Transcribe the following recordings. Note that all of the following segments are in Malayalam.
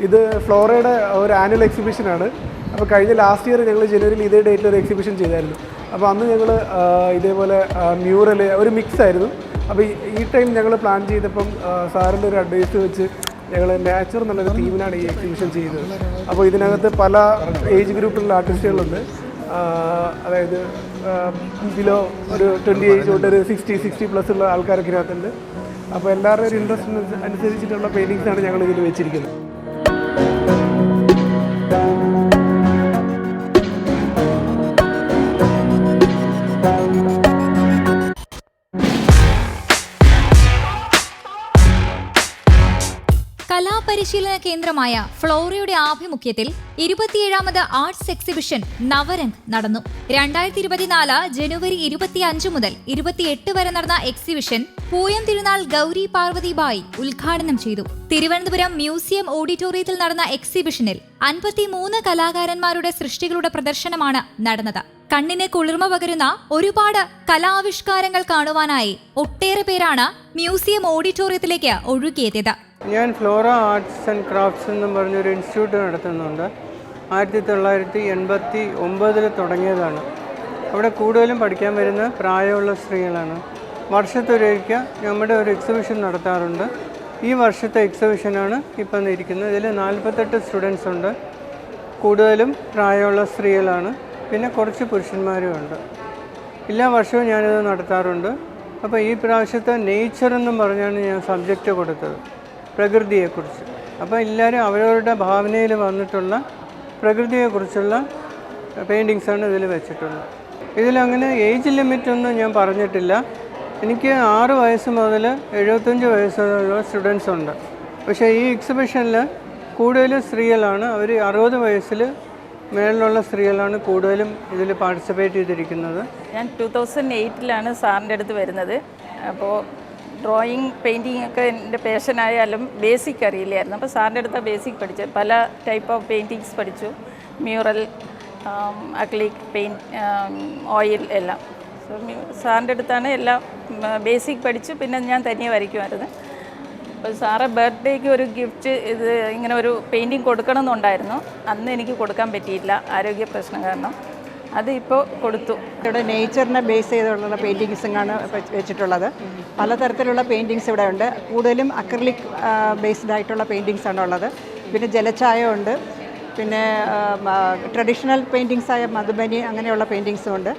ഇത് ഫ്ലോറയുടെ ഒരു ആനുവൽ എക്സിബിഷനാണ് അപ്പോൾ കഴിഞ്ഞ ലാസ്റ്റ് ഇയർ ഞങ്ങൾ ജനുവരിയിൽ ഇതേ ഡേറ്റിൽ ഒരു എക്സിബിഷൻ ചെയ്തായിരുന്നു. അപ്പോൾ അന്ന് ഞങ്ങൾ ഇതേപോലെ മ്യൂറൽ ഒരു മിക്സ് ആയിരുന്നു. അപ്പോൾ ഈ- ടൈം ഞങ്ങൾ പ്ലാൻ ചെയ്തപ്പം സാറിന്റെ ഒരു അഡ്വൈസ് വെച്ച് ഞങ്ങൾ നാച്ചർ എന്നുള്ളൊരു തീമിനാണ് ഈ എക്സിബിഷൻ ചെയ്തത്. അപ്പോൾ ഇതിനകത്ത് പല ഏജ് ഗ്രൂപ്പിലുള്ള ആർട്ടിസ്റ്റുകളുണ്ട് അതായത് ബിലോ ഒരു ട്വന്റി ഏജ് തൊട്ട് ഒരു സിക്സ്റ്റി സിക്സ്റ്റി പ്ലസ് ഉള്ള ആൾക്കാരൊക്കെ ഇതിനകത്തുണ്ട്. അപ്പോൾ എല്ലാവരുടെയും ഒരു ഇൻട്രസ്റ്റ് അനുസരിച്ചിട്ടുള്ള പെയിന്റിങ്സാണ് ഞങ്ങൾ ഇതിൽ വെച്ചിരിക്കുന്നത്. കലാപരിശീലന കേന്ദ്രമായ ഫ്ലോറയുടെ ആഭിമുഖ്യത്തിൽ ഇരുപത്തിയേഴാമത് ആർട്സ് എക്സിബിഷൻ നവരംഗ് നടന്നു. രണ്ടായിരത്തി ഇരുപത്തിനാല് ജനുവരി ഇരുപത്തിയഞ്ച് മുതൽ ഇരുപത്തിയെട്ട് വരെ നടന്ന എക്സിബിഷൻ പൂയം തിരുനാൾ ഗൗരി പാർവതിബായി ഉദ്ഘാടനം ചെയ്തു. തിരുവനന്തപുരം മ്യൂസിയം ഓഡിറ്റോറിയത്തിൽ നടന്ന എക്സിബിഷനിൽ അൻപത്തിമൂന്ന് കലാകാരന്മാരുടെ സൃഷ്ടികളുടെ പ്രദർശനമാണ് നടന്നത്. കണ്ണിനെ കുളിർമ പകരുന്ന ഒരുപാട് കലാവിഷ്കാരങ്ങൾ കാണുവാനായി ഒട്ടേറെ പേരാണ് മ്യൂസിയം ഓഡിറ്റോറിയത്തിലേക്ക് ഒഴുകിയെത്തിയത്. ഞാൻ ഫ്ലോറ ആർട്സ് ആൻഡ് ക്രാഫ്റ്റ്സ് എന്നും പറഞ്ഞൊരു ഇൻസ്റ്റിറ്റ്യൂട്ട് നടത്തുന്നുണ്ട്. ആയിരത്തി തൊള്ളായിരത്തി എൺപത്തി ഒമ്പതിൽ തുടങ്ങിയതാണ്. അവിടെ കൂടുതലും പഠിക്കാൻ വരുന്ന പ്രായമുള്ള സ്ത്രീകളാണ്. വർഷത്തൊരിക്കൽ നമ്മുടെ ഒരു എക്സിബിഷൻ നടത്താറുണ്ട്. ഈ വർഷത്തെ എക്സിബിഷനാണ് ഇപ്പം ഇരിക്കുന്നത് ഇതിൽ നാൽപ്പത്തെട്ട് സ്റ്റുഡൻസ് ഉണ്ട്. കൂടുതലും പ്രായമുള്ള സ്ത്രീകളാണ്. പിന്നെ കുറച്ച് പുരുഷന്മാരും ഉണ്ട്. എല്ലാ വർഷവും ഞാനിത് നടത്താറുണ്ട്. അപ്പോൾ ഈ പ്രാവശ്യത്തെ നേച്ചർ എന്നും പറഞ്ഞാണ് ഞാൻ സബ്ജക്റ്റ് കൊടുത്തത്. പ്രകൃതിയെക്കുറിച്ച്. അപ്പോൾ എല്ലാവരും അവരവരുടെ ഭാവനയിൽ വന്നിട്ടുള്ള പ്രകൃതിയെക്കുറിച്ചുള്ള പെയിന്റിങ്സാണ് ഇതിൽ വെച്ചിട്ടുള്ളത്. ഇതിലങ്ങനെ ഏജ് ലിമിറ്റൊന്നും ഞാൻ പറഞ്ഞിട്ടില്ല. എനിക്ക് ആറ് വയസ്സ് മുതൽ എഴുപത്തഞ്ച് വയസ്സ് വയസ്സുള്ള സ്റ്റുഡൻസ് ഉണ്ട്. പക്ഷേ ഈ എക്സിബിഷനിൽ കൂടുതലും സ്ത്രീകളാണ്. അവർ അറുപത് വയസ്സിൽ മേളിലുള്ള സ്ത്രീകളാണ് കൂടുതലും ഇതിൽ പാർട്ടിസിപ്പേറ്റ് ചെയ്തിരിക്കുന്നത്. ഞാൻ ടു തൗസൻഡ് എയ്റ്റിലാണ് സാറിന്റെ അടുത്ത് വരുന്നത്. അപ്പോൾ ഡ്രോയിങ് പെയിന്റിങ് ഒക്കെ എന്റെ പേഷനായാലും ബേസിക് അറിയില്ലായിരുന്നു. അപ്പോൾ സാറിന്റെ അടുത്ത് ബേസിക് പഠിച്ച് പല ടൈപ്പ് ഓഫ് പെയിന്റിങ്സ് പഠിച്ചു. മ്യൂറൽ അക്ലിക് പെയിന്റ് ഓയിൽ എല്ലാം. സോ സാറിന്റെ അടുത്താണ് എല്ലാം ബേസിക് പഠിച്ചു. പിന്നെ ഞാൻ തനിയെ വരയ്ക്കുമായിരുന്നു. അപ്പോൾ സാറ് ബർത്ത്ഡേക്ക് ഒരു ഗിഫ്റ്റ് ഇത് ഇങ്ങനെ ഒരു പെയിന്റിങ് കൊടുക്കണമെന്നുണ്ടായിരുന്നു. അന്ന് എനിക്ക് കൊടുക്കാൻ പറ്റിയില്ല. ആരോഗ്യ പ്രശ്നം കാരണം. അത് ഇപ്പോൾ കൊടുത്തു. ഇവിടെ നേച്ചറിനെ ബേസ് ചെയ്തുള്ള പെയിന്റിങ്സാണ് വെച്ചിട്ടുള്ളത്. പലതരത്തിലുള്ള പെയിന്റിങ്സ് ഇവിടെ ഉണ്ട്. കൂടുതലും അക്രലിക് ബേസ്ഡ് ആയിട്ടുള്ള പെയിന്റിങ്സ് ആണ് ഉള്ളത്. പിന്നെ ജലഛായ ഉണ്ട്. പിന്നെ ട്രഡീഷണൽ പെയിന്റിങ്സ് ആയ മധുബനി അങ്ങനെയുള്ള പെയിന്റിങ്സും ഉണ്ട്.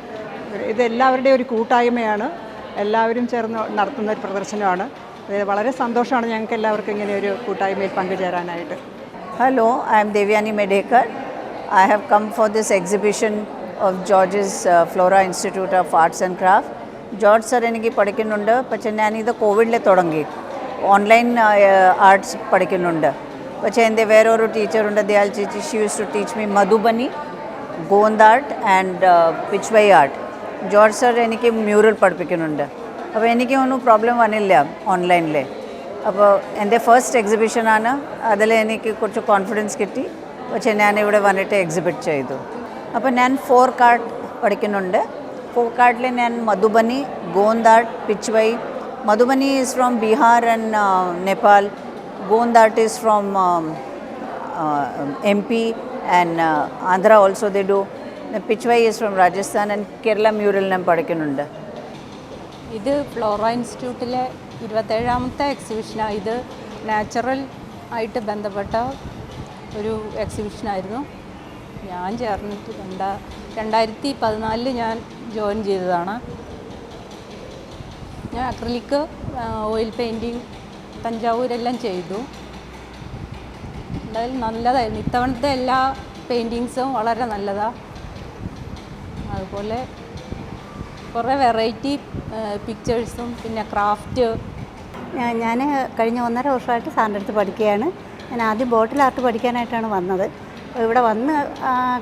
ഇത് എല്ലാവരുടെയും ഒരു കൂട്ടായ്മയാണ്. എല്ലാവരും ചേർന്ന് നടത്തുന്ന ഒരു പ്രദർശനമാണ്. വളരെ സന്തോഷമാണ് ഞങ്ങൾക്ക് എല്ലാവർക്കും ഇങ്ങനെ ഒരു കൂട്ടായ്മയിൽ പങ്കുചേരാനായിട്ട്. Hello I am Devyani Medekar I have come for this exhibition of George's Flora institute of arts and craft. George sir എനിക്ക് പഠിക്കുന്നുണ്ട്. പക്ഷേ ഞാനിത് കോവിഡിൽ തുടങ്ങി. ഓൺലൈൻ ആർട്സ് പഠിക്കുന്നുണ്ട്. പക്ഷേ എന്റെ വേറൊരു ടീച്ചറുണ്ട്. ദയാൽ ചേച്ചി. She use to teach me Madhubani Gond art and Pichwai art George sir എനിക്ക് മ്യൂറൽ പഠിപ്പിക്കുന്നുണ്ട്. അപ്പോൾ എനിക്ക് ഒന്നും പ്രോബ്ലം വന്നില്ല ഓൺലൈനിൽ അപ്പോൾ എന്റെ ഫസ്റ്റ് എക്സിബിഷനാണ് അതിൽ എനിക്ക് കുറച്ച് കോൺഫിഡൻസ് കിട്ടി. പക്ഷേ ഞാനിവിടെ വന്നിട്ട് എക്സിബിറ്റ് ചെയ്തു. അപ്പോൾ ഞാൻ ഫോർ കാർഡ് പഠിക്കുന്നുണ്ട്. ഫോർ കാർഡിൽ ഞാൻ Madhubani Gond art Pichwai. Madhubani is from Bihar and Nepal Gond art is from M P and Andhra also the do Pichwai is from Rajasthan and Kerala mural ഞാൻ പഠിക്കുന്നുണ്ട്. ഇത് ഫ്ലോറ ഇൻസ്റ്റിറ്റ്യൂട്ടിലെ ഇരുപത്തേഴാമത്തെ എക്സിബിഷനാണ് ഇത് നാച്ചുറൽ ആയിട്ട് ബന്ധപ്പെട്ട ഒരു എക്സിബിഷനായിരുന്നു ഞാൻ ചേർന്നിട്ട് രണ്ടാ രണ്ടായിരത്തി പതിനാലിൽ ഞാൻ ജോയിൻ ചെയ്തതാണ്. ഞാൻ അക്രലിക്ക് ഓയിൽ പെയിന്റിങ് തഞ്ചാവൂരെല്ലാം ചെയ്തു. എന്തായാലും നല്ലതായിരുന്നു. ഇത്തവണത്തെ എല്ലാ പെയിന്റിങ്സും വളരെ നല്ലതാണ് അതുപോലെ കുറേ വെറൈറ്റി പിക്ചേഴ്സും പിന്നെ ക്രാഫ്റ്റ് ഞാൻ കഴിഞ്ഞ ഒന്നര വർഷമായിട്ട് സാറിന്റെ അടുത്ത് പഠിക്കുകയാണ്. ഞാൻ ആദ്യം ബോട്ടിൽ ആർട്ട് പഠിക്കാനായിട്ടാണ് വന്നത്. ഇവിടെ വന്ന്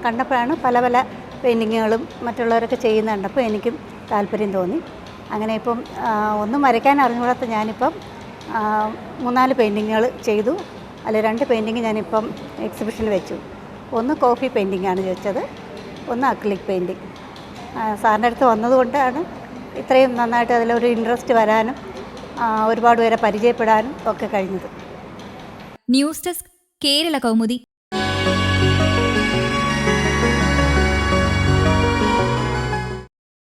കണ്ടപ്പോഴാണ് പല പല പെയിന്റിങ്ങുകളും മറ്റുള്ളവരൊക്കെ ചെയ്യുന്ന കണ്ടപ്പോൾ എനിക്കും താല്പര്യം തോന്നി. അങ്ങനെ ഇപ്പം ഒന്നും വരയ്ക്കാൻ അറിഞ്ഞുകൂടാത്ത ഞാനിപ്പം മൂന്നാൽ പെയിന്റിങ്ങുകൾ ചെയ്തു. അതിൽ രണ്ട് പെയിന്റിങ് ഞാനിപ്പം എക്സിബിഷനിൽ വെച്ചു. ഒന്ന് കോഫി പെയിന്റിങ്ങാണ് ചോദിച്ചത് ഒന്ന് അക്ലിക് പെയിന്റിങ്. സാറിന്റെ അടുത്ത് വന്നതുകൊണ്ടാണ് ഇത്രയും നന്നായിട്ട് അതിലൊരു ഇൻട്രസ്റ്റ് വരാനും ഒരുപാട് പേരെ പരിചയപ്പെടാനും ഒക്കെ കഴിഞ്ഞത്. News desk Kerala Kaumudi.